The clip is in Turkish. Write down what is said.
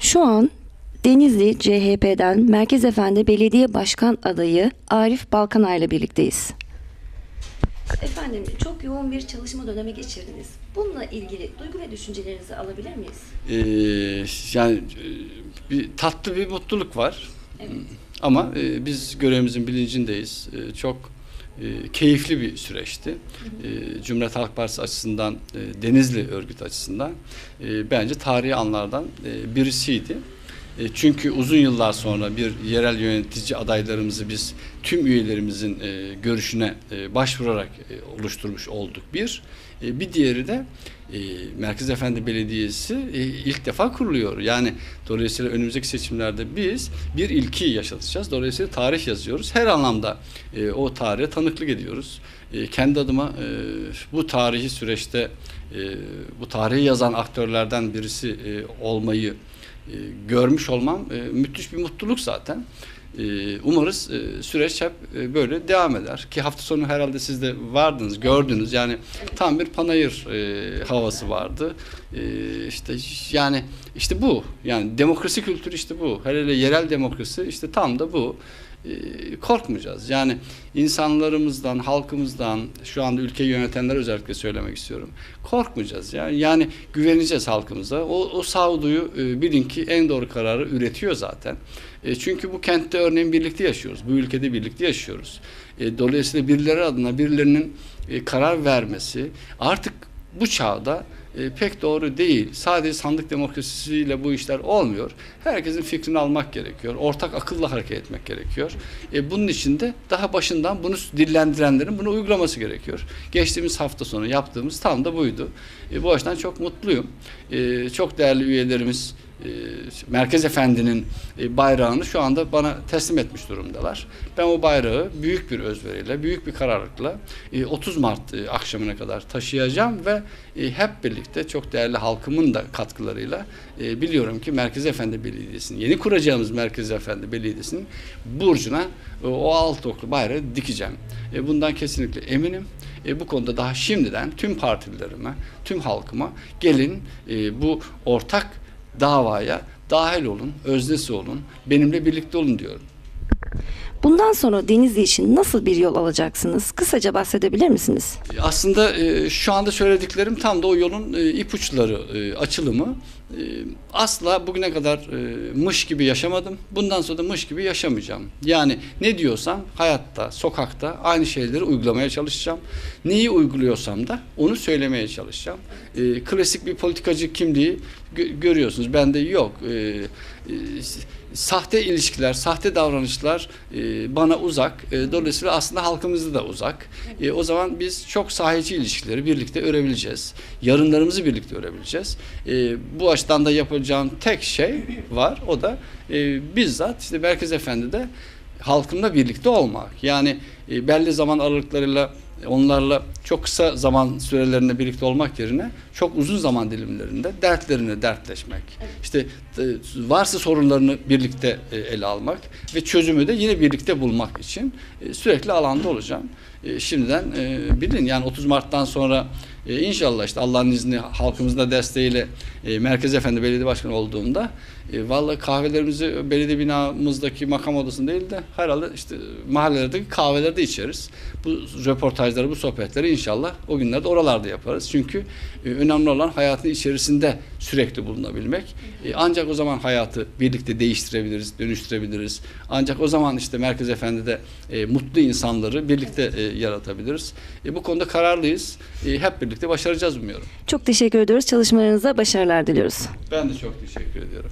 Şu an Denizli CHP'den Merkez Efendi Belediye Başkan adayı Arif Balkanay ile birlikteyiz. Efendim çok yoğun bir çalışma dönemi geçirdiniz. Bununla ilgili duygu ve düşüncelerinizi alabilir miyiz? Ee, yani e, bir tatlı bir mutluluk var. Evet. Ama e, biz görevimizin bilincindeyiz. E, çok e, keyifli bir süreçti. E, Cumhuriyet Halk Partisi açısından, e, Denizli örgüt açısından e, bence tarihi anlardan birisiydi. E, çünkü uzun yıllar sonra bir yerel yönetici adaylarımızı biz tüm üyelerimizin e, görüşüne e, başvurarak oluşturmuş olduk. Bir, bir diğeri de Merkez Efendi Belediyesi ilk defa kuruluyor. Yani dolayısıyla önümüzdeki seçimlerde biz bir ilki yaşatacağız. Dolayısıyla tarih yazıyoruz. Her anlamda o tarihe tanıklık ediyoruz. E, kendi adıma e, bu tarihi süreçte e, bu tarihi yazan aktörlerden birisi e, olmayı görmüş olmam e, müthiş bir mutluluk zaten. Umarız süreç hep böyle devam eder. Ki hafta sonu herhalde siz de vardınız, gördünüz. Yani tam bir panayır havası vardı. E, işte yani işte bu. Yani demokrasi kültürü işte bu. Hele hele yerel demokrasi işte tam da bu. E, korkmayacağız. Yani insanlarımızdan, halkımızdan, şu anda ülkeyi yönetenler özellikle söylemek istiyorum. Korkmayacağız. Yani, yani güveneceğiz halkımıza. O, o sağduyu e, bilin ki en doğru kararı üretiyor zaten. E, çünkü bu kentte örneğin birlikte yaşıyoruz. Bu ülkede birlikte yaşıyoruz. Dolayısıyla birileri adına birilerinin karar vermesi artık bu çağda e, pek doğru değil. Sadece sandık demokrasisiyle bu işler olmuyor. Herkesin fikrini almak gerekiyor. Ortak akılla hareket etmek gerekiyor. E, bunun için de daha başından bunu dillendirenlerin bunu uygulaması gerekiyor. Geçtiğimiz hafta sonu yaptığımız tam da buydu. E, bu açıdan çok mutluyum. E, çok değerli üyelerimiz Merkez Efendi'nin e, bayrağını şu anda bana teslim etmiş durumdalar. Ben o bayrağı büyük bir özveriyle, büyük bir kararlılıkla e, 30 Mart e, akşamına kadar taşıyacağım ve e, hep birlikte çok değerli halkımın da katkılarıyla e, biliyorum ki Merkez Efendi Belediyesi'nin, yeni kuracağımız Merkez Efendi Belediyesi'nin burcuna e, o alt oklu bayrağı dikeceğim. E, bundan kesinlikle eminim. E, bu konuda daha şimdiden tüm partilerime, tüm halkıma gelin e, bu ortak davaya dahil olun, öznesi olun, benimle birlikte olun diyorum. Bundan sonra Denizli için nasıl bir yol alacaksınız? Kısaca bahsedebilir misiniz? Aslında e, şu anda söylediklerim tam da o yolun e, ipuçları, e, açılımı. E, asla bugüne kadar e, mış gibi yaşamadım. Bundan sonra da mış gibi yaşamayacağım. Yani ne diyorsam hayatta, sokakta aynı şeyleri uygulamaya çalışacağım. Neyi uyguluyorsam da onu söylemeye çalışacağım. E, klasik bir politikacı kimliği gö- görüyorsunuz. Bende yok. E, e, sahte ilişkiler, sahte davranışlar e, bana uzak. E, dolayısıyla aslında halkımızda da uzak. O zaman biz çok sahici ilişkileri birlikte örebileceğiz. Yarınlarımızı birlikte örebileceğiz. Bu açıdan da yapacağım tek şey var. O da e, bizzat işte Merkez Efendi'de halkımla birlikte olmak. Yani e, belli zaman aralıklarıyla onlarla çok kısa zaman sürelerinde birlikte olmak yerine çok uzun zaman dilimlerinde dertlerini dertleşmek. İşte e, varsa sorunlarını birlikte e, ele almak ve çözümü de yine birlikte bulmak için e, sürekli alanda olacağım. Şimdiden bilin yani 30 Mart'tan sonra inşallah işte Allah'ın izni halkımızın da desteğiyle Merkez Efendi Belediye Başkanı olduğumda vallahi kahvelerimizi belediye binamızdaki makam odasında değil de herhalde işte mahallelerdeki kahvelerde içeriz. Bu röportajları, bu sohbetleri inşallah o günlerde oralarda yaparız. Çünkü e, önemli olan hayatın içerisinde sürekli bulunabilmek. E, ancak o zaman hayatı birlikte değiştirebiliriz, dönüştürebiliriz. Ancak o zaman işte Merkez Efendi'de e, mutlu insanları birlikte e, yaratabiliriz. E, bu konuda kararlıyız. E, hep birlikte başaracağız umuyorum. Çok teşekkür ediyoruz. Çalışmalarınıza başarılar diliyoruz. Ben de çok teşekkür ediyorum.